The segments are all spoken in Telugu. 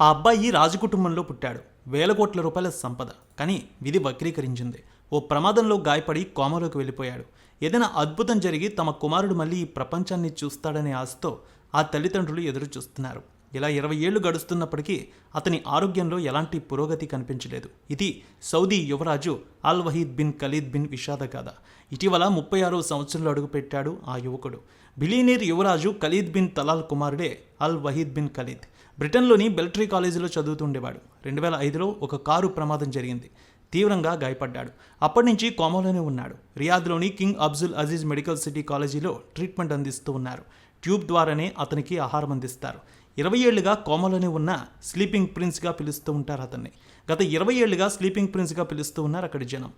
ఆ అబ్బాయి రాజకుటుంబంలో పుట్టాడు. వేల కోట్ల రూపాయల సంపద. కానీ విధి వక్రీకరించింది. ఓ ప్రమాదంలో గాయపడి కోమలోకి వెళ్ళిపోయాడు. ఏదైనా అద్భుతం జరిగి తమ కుమారుడు మళ్ళీ ఈ ప్రపంచాన్ని చూస్తాడనే ఆశతో ఆ తల్లిదండ్రులు ఎదురు చూస్తున్నారు ఇలా ఇరవై ఏళ్ళు గడుస్తున్నప్పటికీ అతని ఆరోగ్యంలో ఎలాంటి పురోగతి కనిపించలేదు. ఇది సౌదీ యువరాజు Al Waheed bin Khalid bin విషాద కథ ఇటీవల ముప్పై ఆరో సంవత్సరంలో అడుగుపెట్టాడు ఆ యువకుడు. బిలీనీర్ యువరాజు ఖలీద్ బిన్ తలాల్ కుమారుడే అల్ వహీద్ బిన్ ఖలీద్. బ్రిటన్లోని బెల్టరీ కాలేజీలో చదువుతుండేవాడు. రెండు వేల ఐదులో ఒక కారు ప్రమాదం జరిగింది. తీవ్రంగా గాయపడ్డాడు. అప్పటి నుంచి కోమలోనే ఉన్నాడు. రియాద్లోని King Abdul Aziz medical city కాలేజీలో ట్రీట్మెంట్ అందిస్తూ ఉన్నారు. ట్యూబ్ ద్వారానే అతనికి ఆహారం అందిస్తారు. ఇరవై ఏళ్ళుగా కోమలోనే ఉన్న స్లీపింగ్ ప్రిన్స్గా పిలుస్తూ ఉంటారు అతన్ని. గత ఇరవై ఏళ్ళుగా స్లీపింగ్ ప్రిన్స్గా పిలుస్తూ ఉన్నారు అక్కడి జనం.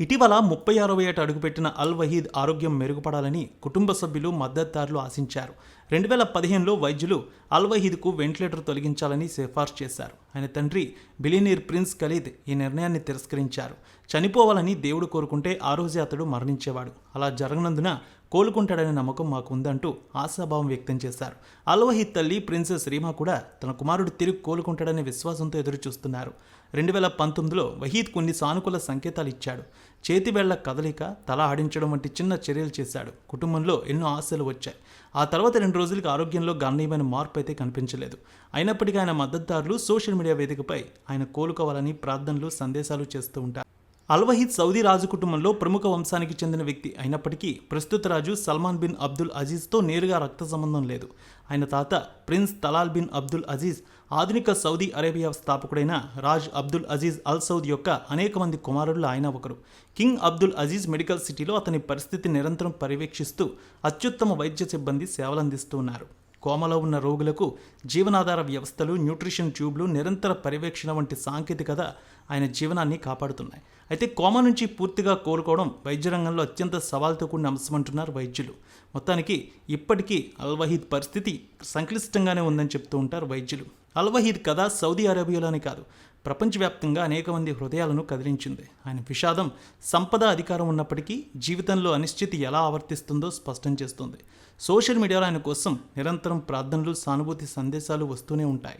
ఇటీవల ముప్పై ఆరవ ఏట అడుగుపెట్టిన అల్ వహీద్ ఆరోగ్యం మెరుగుపడాలని కుటుంబ సభ్యులు మద్దతుదారులు ఆశించారు. రెండు వేల పదిహేనులో వైద్యులు అల్వహీద్కు వెంటిలేటర్ తొలగించాలని సిఫార్సు చేశారు. ఆయన తండ్రి బిలినీర్ ప్రిన్స్ ఖలీద్ ఈ నిర్ణయాన్ని తిరస్కరించారు. చనిపోవాలని దేవుడు కోరుకుంటే ఆ రోజే అతడు మరణించేవాడు. అలా జరగనందున కోలుకుంటాడనే నమ్మకం మాకు ఉందంటూ ఆశాభావం వ్యక్తం చేశారు. అల్వహీద్ తల్లి ప్రిన్సెస్ రీమా కూడా తన కుమారుడు తిరిగి కోలుకుంటాడనే విశ్వాసంతో ఎదురు చూస్తున్నారు రెండు వేల పంతొమ్మిదిలో వహీద్ కొన్ని సానుకూల సంకేతాలు ఇచ్చాడు. చేతి వేళ్ళ కదలిక తల ఆడించడం వంటి చిన్న చర్యలు చేశాడు. కుటుంబంలో ఎన్నో ఆశలు వచ్చాయి. ఆ తర్వాత రెండు రెండు రోజులకు ఆరోగ్యంలో గణనీయమైన మార్పు అయితే కనిపించలేదు. అయినప్పటికీ ఆయన మద్దతుదారులు సోషల్ మీడియా వేదికపై ఆయన కోలుకోవాలని ప్రార్థనలు సందేశాలు చేస్తూ ఉంటారు. అల్వహీద్ సౌదీ రాజు కుటుంబంలో ప్రముఖ వంశానికి చెందిన వ్యక్తి అయినప్పటికీ ప్రస్తుత రాజు సల్మాన్ బిన్ అబ్దుల్ అజీజ్తో నేరుగా రక్త సంబంధం లేదు. ఆయన తాత prince Talal bin Abdul Aziz ఆధునిక సౌదీ అరేబియా స్థాపకుడైన రాజ్ అబ్దుల్ అజీజ్ అల్ సౌద్ యొక్క అనేక మంది కుమారుల్లో ఆయన ఒకరు. కింగ్ అబ్దుల్ అజీజ్ మెడికల్ సిటీలో అతని పరిస్థితి నిరంతరం పర్యవేక్షిస్తూ అత్యుత్తమ వైద్య సిబ్బంది సేవలందిస్తూ ఉన్నారు. కోమలో ఉన్న రోగులకు జీవనాధార వ్యవస్థలు న్యూట్రిషన్ ట్యూబ్లు నిరంతర పర్యవేక్షణ వంటి సాంకేతికత ఆయన జీవనాన్ని కాపాడుతున్నాయి. అయితే కోమ నుంచి పూర్తిగా కోలుకోవడం వైద్య రంగంలో అత్యంత సవాల్తో కూడిన అంశమంటున్నారు వైద్యులు. మొత్తానికి ఇప్పటికీ అల్వహీద్ పరిస్థితి సంక్లిష్టంగానే ఉందని చెప్తూ ఉంటారు వైద్యులు. అల్వహీద్ కథ సౌదీ అరేబియాలోనే కాదు ప్రపంచవ్యాప్తంగా అనేక మంది హృదయాలను కదిలించింది. ఆయన విషాదం సంపద అధికారం ఉన్నప్పటికీ జీవితంలో అనిశ్చితి ఎలా ఆవర్తిస్తుందో స్పష్టం చేస్తుంది. సోషల్ మీడియాలో ఆయన కోసం నిరంతరం ప్రార్థనలు సానుభూతి సందేశాలు వస్తూనే ఉంటాయి.